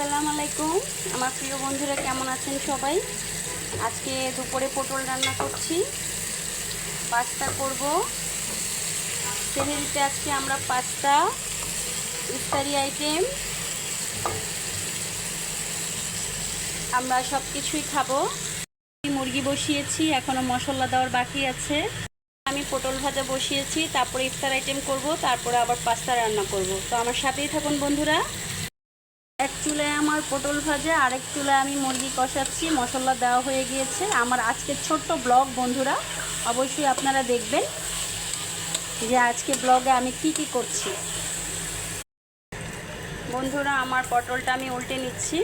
আসসালামু আলাইকুম। আমার প্রিয় বন্ধুরা, কেমন আছেন সবাই? আজকে দুপুরে পটল রান্না করছি। পাস্তা করব। সেহেরিতে আজকে আমরা পাস্তা, ইফতারি আইটেম। আমরা সব কিছুই খাব। মুরগি বসিয়েছি এখনও মশলা দেওয়ার বাকি আছে। আমি পটল ভাজা বসিয়েছি, তারপরে ইফতার আইটেম করব, তারপরে আবার পাস্তা রান্না করব। তো আমার সাথেই থাকুন বন্ধুরা। এক চুলায় আমার পটল ভাজা, আরেক চুলায় আমি মুরগি কষাচ্ছি, মশলা দেওয়া হয়ে গিয়েছে। আমার আজকে ছোট্ট ব্লগ, বন্ধুরা, অবশ্যই আপনারা দেখবেন যে আজকে ব্লগে আমি কি কি করছি। বন্ধুরা, আমার পটলটা আমি উল্টে নিচ্ছি।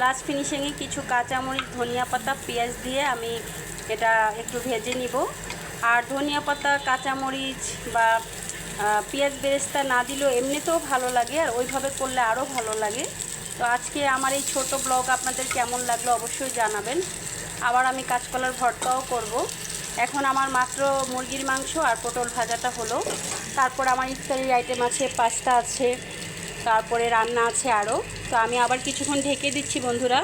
লাস্ট ফিনিশিংয়ে কিছু কাঁচামরিচ, ধনিয়া পাতা, পেঁয়াজ দিয়ে আমি এটা একটু ভেজে নিব। আর ধনিয়া পাতা, কাঁচামরিচ বা পেঁয়াজ বেরেস্তা না দিলেও এমনিতেও ভালো লাগে আর ওইভাবে করলে আরও ভালো লাগে। তো আজকে আমার এই ছোট ব্লগ আপনাদের কেমন লাগল অবশ্যই জানাবেন। আবার আমি কাঁচকলার ভর্তাও করব। এখন আমার মাত্র মুরগির মাংস আর পটল ভাজাটা হলো। তারপর আমার ইফতারির আইটেম আছে, পাস্তা আছে, তারপরে রান্না আছে আরও। তো আমি আবার কিছুক্ষণ ঢেকে দিচ্ছি বন্ধুরা।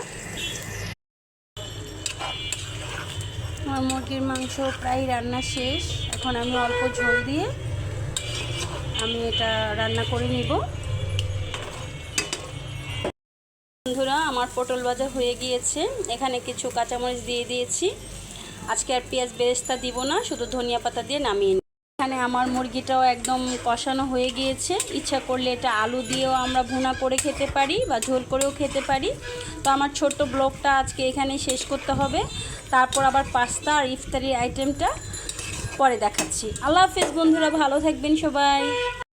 আমার মুরগির মাংস প্রায় রান্না শেষ। এখন আমি অল্প ঝোল দিয়ে আমি এটা রান্না করে নিব। বন্ধুরা, আমার পটল ভাজা হয়ে গিয়েছে। এখানে কিছু কাঁচামরিচ দিয়ে দিয়েছি। আজকে আর পেঁয়াজ বেরেস্তা দিব না, শুধু ধনিয়া পাতা দিয়ে নামিয়ে নিই এখানে আমার মুরগিটাও একদম কষানো হয়ে গিয়েছে। ইচ্ছা করলে এটা আলু দিয়েও আমরা ভুনা করে খেতে পারি বা ঝোল করেও খেতে পারি। তো আমার ছোট্ট ব্লগটা আজকে এখানে শেষ করতে হবে। তারপর আবার পাস্তা আর ইফতারি আইটেমটা পরে দেখাচ্ছি। আল্লাহ হাফিজ বন্ধুরা ভালো থাকবেন সবাই।